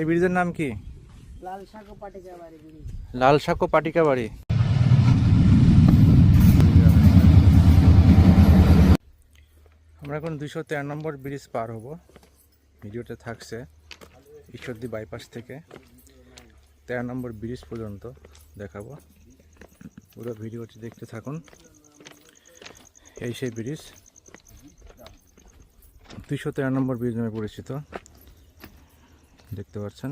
এই ব্রিজের নাম কি? লাল সাঁকো পাটিকা আমরা এখন দুইশো তেরো নম্বর ব্রিজ পার হব। ভিডিওতে থাকছে ঈশ্বরদী বাইপাস থেকে। তেরো নম্বর ব্রিজ পর্যন্ত দেখাবো। পুরো ভিডিওটি দেখতে থাকুন। এই সেই ব্রিজ। দুইশো তেরো নম্বর ব্রিজ নামে পরিচিত। দেখতে পাচ্ছেন।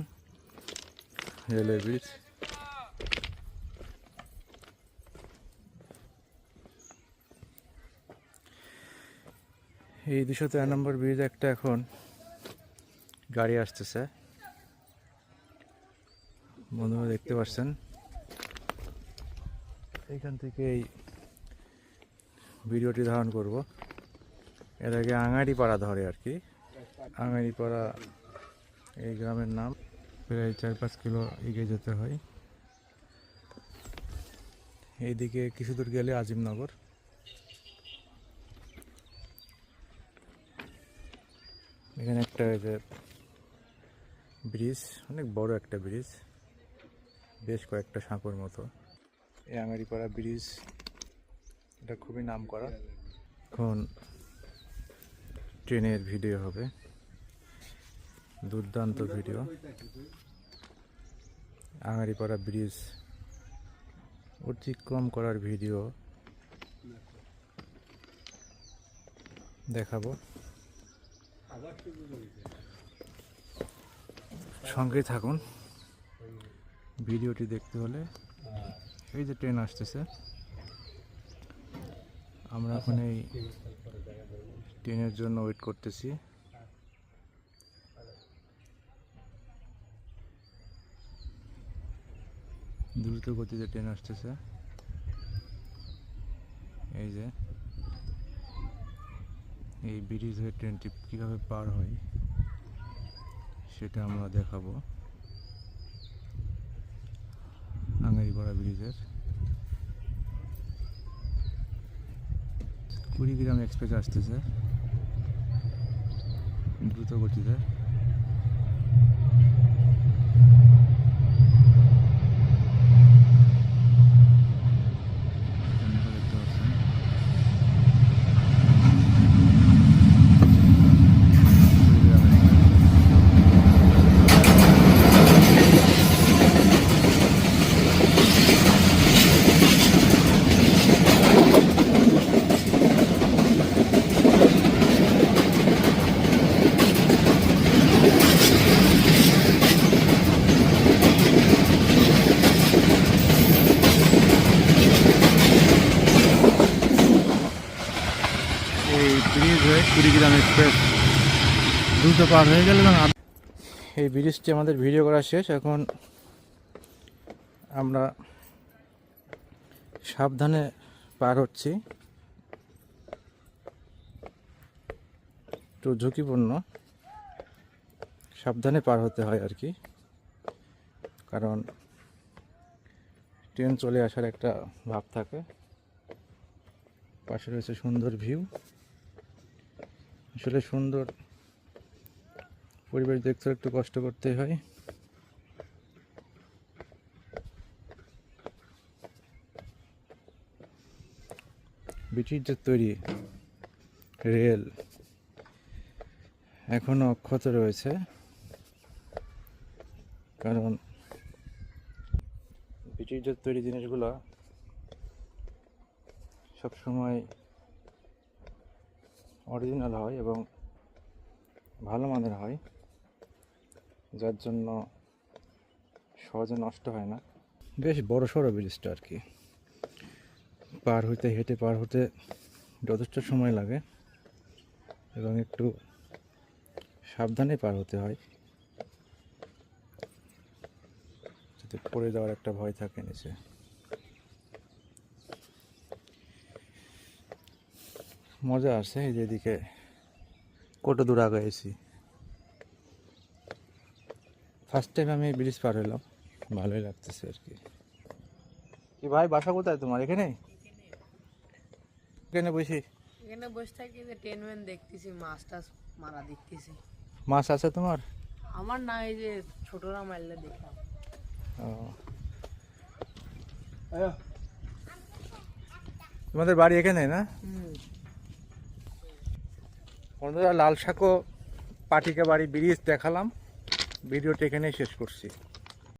রেলওয়ে ব্রিজ এই দুশো তেরো নম্বর ব্রিজ একটা এখন গাড়ি আসতেছে। বন্ধুরা দেখতে পাচ্ছেন। এইখান থেকে এই ভিডিওটি ধারণ করব। এর আগে আঙারি পাড়া ধরে আর কি। আঙারি পাড়া এই গ্রামের নাম। প্রায় চার পাঁচ কিলো এগিয়ে যেতে হয়। এইদিকে কিছু দূর গেলে আজিমনগর। এখানে একটা যে ব্রিজ, অনেক বড় একটা ব্রিজ, বেশ কয়েকটা সাঁকোর মতো। এই আঙারিপাড়া ব্রিজ, এটা খুবই নাম করা এখন ট্রেনের ভিডিও হবে। দুর্দান্ত ভিডিও। আঙারিপাড়া ব্রিজ। অতিক্রম করার ভিডিও। দেখাবো। সঙ্গে থাকুন। ভিডিওটি দেখতে হলে। এই যে ট্রেন আসতেছে। আমরা এখন এই ট্রেনের জন্য ওয়েট করতেছি। দ্রুত গতিতে ট্রেন আসতেছে। এই যে, এই ব্রিজ হয়ে ট্রেনটি কীভাবে পার হয় সেটা আমরা দেখাবো। আঙ্গারিপাড়া ব্রিজের কুড়িগ্রাম এক্সপ্রেস আসতেছে। দ্রুত গতিতে ট্রেনটা দেখতে পাচ্ছেন কুড়িগ্রাম এক্সপ্রেস এই ব্রিজ হয়ে কুড়িগ্রাম এক্সপ্রেস দ্রুত পার হয়ে গেল এবং এই ব্রিজটি আমাদের ভিডিও করা শেষ। এখন আমরা সাবধানে পার হচ্ছি। একটু ঝুঁকিপূর্ণ। সাবধানে পার হতে হয় আর কি। কারণ ট্রেন চলে আসার একটা ভাব থাকে। পাশে রয়েছে সুন্দর ভিউ আসলে সুন্দর। পরিবেশ দেখতে একটু কষ্ট করতে হয়। ব্রিটিশ যে তৈরি রেল, এখনও অক্ষত রয়েছে। কারণ ব্রিটিশদের তৈরি জিনিসগুলো সবসময় অরিজিনাল হয় এবং ভালো মানের হয়, যার জন্য সহজে নষ্ট হয় না। বেশ বড় সড়ো ব্রিজটা আর কি। পার হইতে হেঁটে পার হতে যথেষ্ট সময় লাগে এবং একটু সাবধানে পার হতে হয়। যাতে পড়ে যাওয়ার একটা ভয় থাকে নিচে। মজা আছে এই যেদিকে কত দূর আগে এসি ফার্স্ট টাইম আমি ব্রিজ পার হলাম ভালোই লাগতেছে আর কি। কি ভাই বাসা কোথায় তোমার? এখানে? এখানে বসি। এখানে বসে থাকি যে ট্রেন মেন দেখতেছি মাছ টাছ মারা দেখতেছি। মাছ আছে তোমার? আমার না এই যে ছোটরা মারলে দেখলাম। তোমাদের বাড়ি এখানে না? হুম। বন্ধুরা লাল শাকো পাটিকা বাড়ি ব্রিজ দেখালাম। ভিডিওটি এখানেই শেষ করছি।